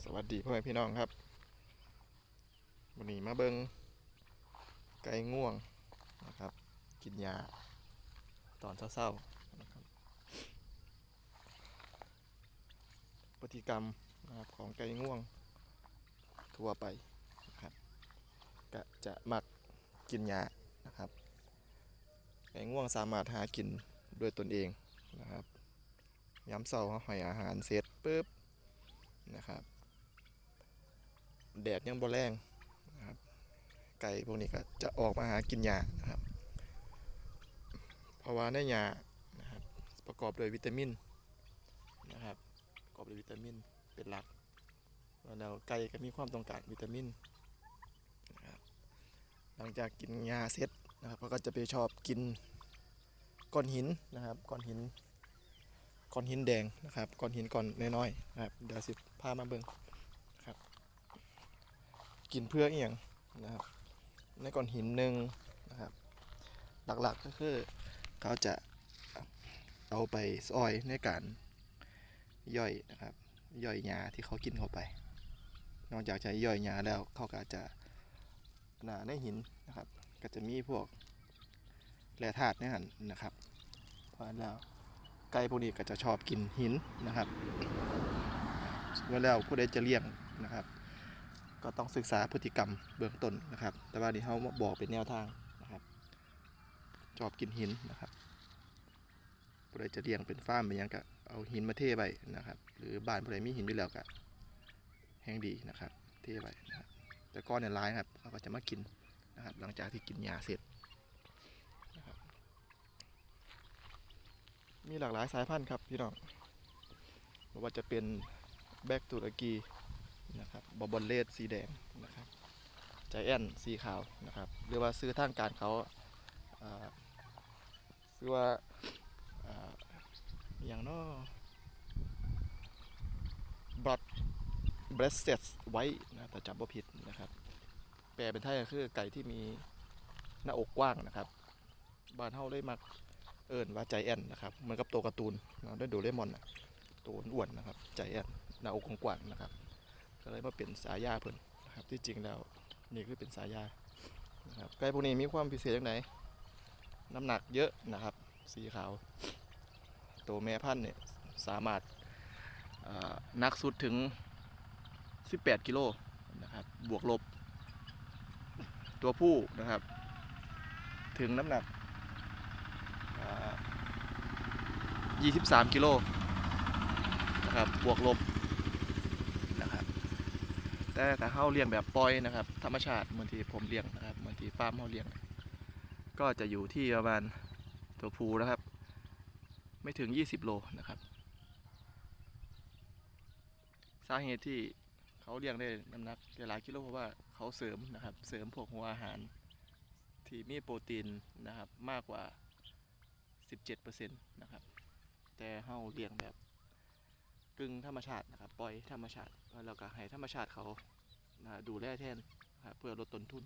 สวัสดีพ่อแม่พี่น้องครับวันนี้มาเบิงไก่ง่วงนะครับ กินยาตอนเศร้าๆนะครับพฤติกรรมนะครับของไก่ง่วงทั่วไปนะครับก็จะมักกินยานะครับ ไก่ง่วงสามารถหากินด้วยตนเองนะครับย้ำเศร้าให้อาหารเสร็จปุ๊บนะครับ แดดยังบ่แรงนะครับไก่พวกนี้ก็จะออกมาหากินหญ้านะครับเพราะว่าในหญ้านะครับประกอบด้วยวิตามินนะครับประกอบด้วยวิตามินเป็นหลักแล้วไก่ก็มีความต้องการวิตามินนะครับหลังจากกินหญ้าเสร็จนะครับเขาก็จะไปชอบกินก้อนหินนะครับก้อนหินก้อนหินแดงนะครับก้อนหินก้อนน้อยๆนะครับเดี๋ยวสิพามาเบิ่ง กินเพื่อเอียงนะครับในก้อนหินหนึ่งนะครับ หลักๆก็คือเขาจะเอาไปซอยในการย่อยนะครับย่อยหญ้าที่เขากินเข้าไป นอกจากจะย่อยหญ้าแล้วเขาก็จะหนาในหินนะครับ ก็จะมีพวกแร่ธาตุในหันนะครับเพราะฉะนั้นแล้วไก่พวกนี้ก็จะชอบกินหินนะครับเมื่อแล้วผู้ใดจะเลี้ยงนะครับ ก็ต้องศึกษาพฤติกรรมเบื้องต้นนะครับ แต่ว่านี่เขาบอกเป็นแนวทางนะครับชอบกินหินนะครับผู้ใดจะเลี้ยงเป็นฟาร์มเป็นยังก็เอาหินมาเทไปนะครับ หรือบ้านผู้ใดมีหินอยู่แล้วก็แห้งดีนะครับ เทไปนะครับแต่ก้อนเนี่ยร้ายครับเขาก็จะมากินนะครับ หลังจากที่กินยาเสร็จนะครับมีหลากหลายสายพันธุ์ครับพี่น้องไม่ว่าจะเป็นแบกตุรกี บบอบอลเลดสีแดงนะครับใจแอนสีขาวนะครับหรือว่าซื้อทางการเขาซื้อว่าอย่างนอบลัดเบรสเซตไว้นะแต่จำบ่ผิดนะครับ แปลเป็นไทยก็คือไก่ที่มีหน้าอกกว้างนะครับ บานเฮาเลยมักเอิญว่าใจแอนนะครับเหมือนกับตัวการ์ตูนนะได้ดูเลมอนนะตัวอ้วนนะครับ ใจแอนหน้าอกกว้างนะครับ ก็เลยมาเป็นสายาเพิ่นนะครับที่จริงแล้วนี่คือเป็นสายานะครับไก่พวกนี้มีความพิเศษอย่างไรน้ำหนักเยอะนะครับ สีขาว ตัวแม่พันธุ์เนี่ยสามารถนักสุดถึง 18 กิโลนะครับ บวกลบ ตัวผู้นะครับ ถึงน้ำหนักอ่า23 กิโลนะครับ บวกลบ แต่ถ้าเขาเลี้ยงแบบปล่อยนะครับ ธรรมชาติเหมือนที่ผมเลี้ยงนะครับเหมือนที่ฟาร์มเขาเลี้ยง ก็จะอยู่ที่ประมาณตัวผูนะครับ ไม่ถึง 20 โลนะครับ สาเหตุที่เขาเลี้ยงได้น้ำหนักหลายกิโลเพราะว่าเขาเสริมนะครับ เสริมพวกหัวอาหาร ที่มีโปรตีนนะครับมากกว่า 17%นะครับ แต่เฮาเลี้ยงแบบ กึ่งธรรมชาตินะครับปล่อยธรรมชาติแล้วก็ให้ธรรมชาติเขาดูแลแทนนะครับเพื่อลดต้นทุน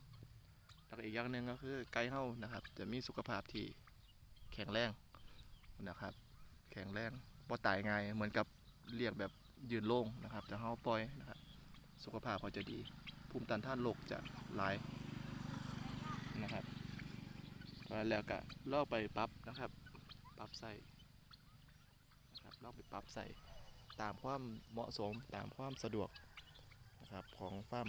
แล้วอีกอย่างหนึ่งก็คือไก่เฮานะครับ จะมีสุขภาพที่แข็งแรงนะครับ แข็งแรงบ่ตายง่ายเหมือนกับเลี้ยงแบบยืนโล่งนะครับแต่เฮาปล่อยนะครับ สุขภาพเขาจะดี ภูมิต้านทานโรคจะหลายนะครับแล้วก็ลอกไปปรับนะครับ ปรับใส่นะครับลอกไปปรับใส่ ตามความเหมาะสมตามความสะดวกนะครับของฟาร์ม